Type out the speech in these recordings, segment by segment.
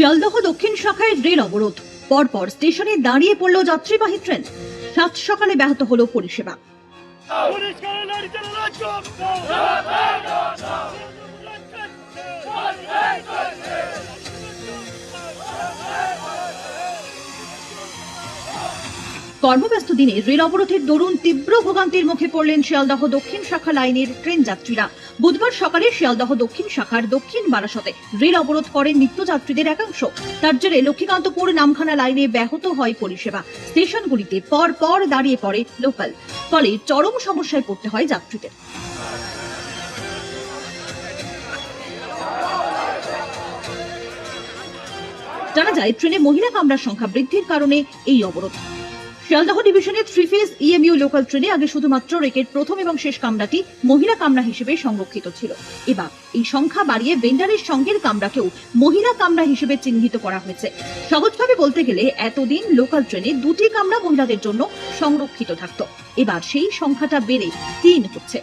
শিয়ালদহ দক্ষিণ শাখায় রেল অবরোধ। পরপর স্টেশনে দাঁড়িয়ে পড়ল যাত্রীবাহী ট্রেন। সাত সকালে ব্যাহত হলো পরিষেবা। কর্মব্যস্ত দিনে রেল অবরোধের দরুন তীব্র ভোগান্তির মুখে পড়লেন শিয়ালদহ দক্ষিণ শাখা লাইনের ট্রেন যাত্রীরা। বুধবার সকালে শিয়ালদহ দক্ষিণ শাখার দক্ষিণ বারাসতে রেল অবরোধ করেন নিত্যযাত্রীদের একাংশ। তার জেরে লক্ষ্মীকান্তপুর নামখানা লাইনে ব্যাহত হয় পরিষেবা। স্টেশনগুলিতে পর পর দাঁড়িয়ে পড়ে লোকাল। ফলে চরম সমস্যায় পড়তে হয় যাত্রীদের। জানা যায়, ট্রেনে মহিলা কামরার সংখ্যা বৃদ্ধির কারণে এই অবরোধ। শিয়ালদহ ডিভিশনের থ্রি ফেজ ইএমইউ লোকাল ট্রেনে আগে শুধুমাত্র রেকের প্রথম এবং শেষ কামরাটি মহিলা কামরা হিসেবে সংরক্ষিত ছিল। এবার এই সংখ্যা বাড়িয়ে ভেন্ডারের সঙ্গের কামরাকেও মহিলা কামরা হিসেবে চিহ্নিত করা হয়েছে। সহজভাবে বলতে গেলে এতদিন লোকাল ট্রেনে দুটি কামরা মহিলাদের জন্য সংরক্ষিত থাকত। এবার সেই সংখ্যাটা বেড়ে তিন হচ্ছে।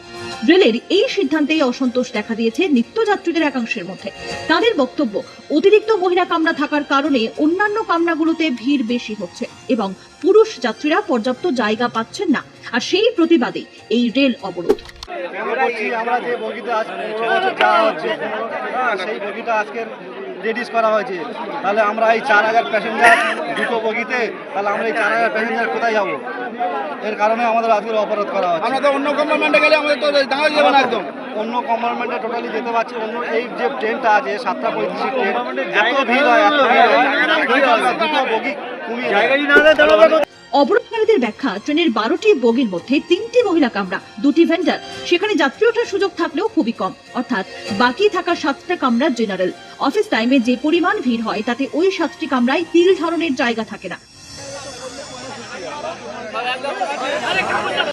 রেলের এই সিদ্ধান্তেই অসন্তোষ দেখা দিয়েছে নিত্যযাত্রীদের একাংশের মধ্যে। তাদের বক্তব্য, অতিরিক্ত মহিলা কামরা থাকার কারণে অন্যান্য কামরাগুলোতে ভিড় বেশি হচ্ছে এবং পুরুষ যাত্রীরা পর্যাপ্ত জায়গা পাচ্ছেন না। আর সেই প্রতিবাদে এই রেল অবরোধ। আমরা যে বগিটা আজ পনেরো বছর যাওয়া হচ্ছে। হ্যাঁ সেই বগিটা আজকে রেডিস করা হয়েছে। তাহলে আমরা এই চার হাজার প্যাসেঞ্জার দুটো বগিতে তাহলে আমরা এই চার হাজার প্যাসেঞ্জার কোথায় যাব? এর কারণে আমাদের আজকের অপরাধ করা হচ্ছে। আমরা তো অন্য কম্পার্টমেন্টে গেলে আমাদের তো দাঁড়িয়ে যাবে না একদম। অন্য কম্পার্টমেন্টে টোটালি যেতে পারছি অন্য এই যে ট্রেনটা আছে সাতটা পঁয়ত্রিশের ট্রেন এত ভিড় হয় এত ভিড় হয়? দুটো বগি কমিয়ে দেয়। অবরোধকারীদের ব্যাখ্যা ট্রেনের বারোটি বগির মধ্যে তিনটি মহিলা কামরা, দুটি ভেন্ডার সেখানে যাত্রী ওঠার সুযোগ থাকলেও খুবই কম। অর্থাৎ বাকি থাকা সাতটা কামরা জেনারেল অফিস টাইমে যে পরিমাণ ভিড় হয়, তাতে ওই সাতটি কামরায় তিল ধরনের জায়গা থাকে না।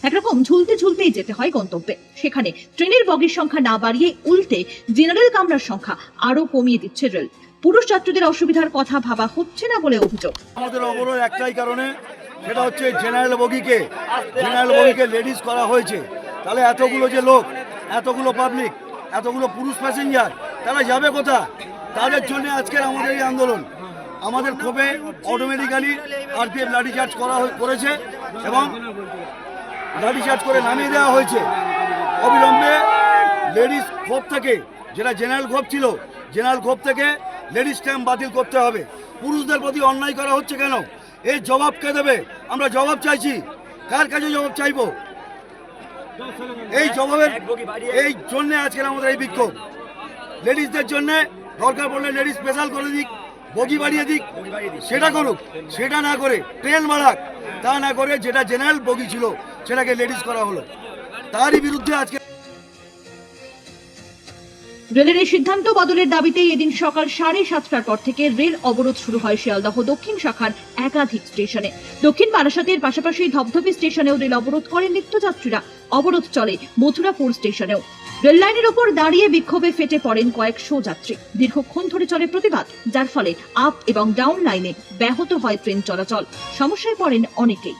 একরকম ঝুলতে ঝুলতেই যেতে হয় গন্তব্যে। সেখানে ট্রেনের বগির সংখ্যা না বাড়িয়ে উল্টে জেনারেল কামরার সংখ্যা আরও কমিয়ে দিচ্ছে রেল পুরুষ যাত্রীদের অসুবিধার কথা ভাবা হচ্ছে না বলে অভিযোগ। আমাদের অবরোধ একটাই কারণে সেটা হচ্ছে জেনারেল বগিকে জেনারেল বগিকে লেডিস করা হয়েছে। তাহলে এতগুলো যে লোক, এতগুলো পাবলিক এতগুলো পুরুষ প্যাসেঞ্জার তারা যাবে কোথা তাদের জন্য আজকের আমাদের এই আন্দোলন। আমাদের ক্ষোভে অটোমেটিক্যালি আরপিএফ লাঠিচার্জ করা করেছে এবং লাঠিচার্জ করে নামিয়ে দেওয়া হয়েছে। অবিলম্বে লেডিস ক্ষোভ থেকে, যেটা জেনারেল ক্ষোভ ছিল, জেনারেল ক্ষোভ থেকে লেডিস স্ট্যাম্প বাতিল করতে হবে। পুরুষদের প্রতি অন্যায় করা হচ্ছে কেন? এই জবাব কে দেবে? আমরা জবাব চাইছি। কার কাছে জবাব চাইব? এই জবাবের এই জন্য আজকের আমাদের এই বিক্ষোভ। লেডিসদের জন্য দরকার পড়লে লেডিস স্পেশাল করে দিক, বগি বাড়িয়ে দিক, সেটা করুক, সেটা না করে ট্রেন বাড়াক তা না করে যেটা জেনারেল বগি ছিল, সেটাকে লেডিস করা হলো। তারই বিরুদ্ধে আজকে রেলের এই সিদ্ধান্ত বদলের দাবিতে এদিন সকাল সাড়ে সাতটার পর থেকে রেল অবরোধ শুরু হয় শিয়ালদহ দক্ষিণ শাখার একাধিক স্টেশনে। দক্ষিণ বারাসাতের পাশাপাশি ধবধবি স্টেশনেও রেল অবরোধ করেন নিত্যযাত্রীরা। অবরোধ চলে মথুরাপুর স্টেশনেও। রেল লাইনের ওপর দাঁড়িয়ে বিক্ষোভে ফেটে পড়েন কয়েকশো যাত্রী দীর্ঘক্ষণ ধরে চলে প্রতিবাদ, যার ফলে আপ এবং ডাউন লাইনে ব্যাহত হয় ট্রেন চলাচল। সমস্যায় পড়েন অনেকেই।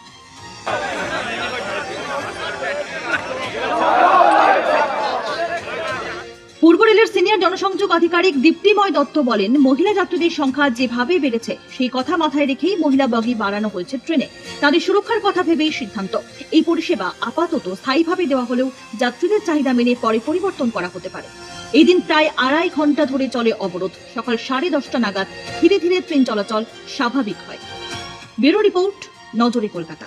পূর্ব রেলের সিনিয়র জনসংযোগ আধিকারিক দীপ্তিময় দত্ত বলেন, মহিলা যাত্রীদের সংখ্যা যেভাবে বেড়েছে, সেই কথা মাথায় রেখেই মহিলা বগি বাড়ানো হয়েছে ট্রেনে। তাদের সুরক্ষার কথা ভেবেই সিদ্ধান্ত। এই পরিষেবা আপাতত স্থায়ীভাবে দেওয়া হলেও যাত্রীদের চাহিদা মেনে পরে পরিবর্তন করা হতে পারে। এই দিন প্রায় আড়াই ঘণ্টা ধরে চলে অবরোধ। সকাল সাড়ে দশটা নাগাদ ধীরে ধীরে ট্রেন চলাচল স্বাভাবিক হয়। ব্যুরো রিপোর্ট, নজরে কলকাতা।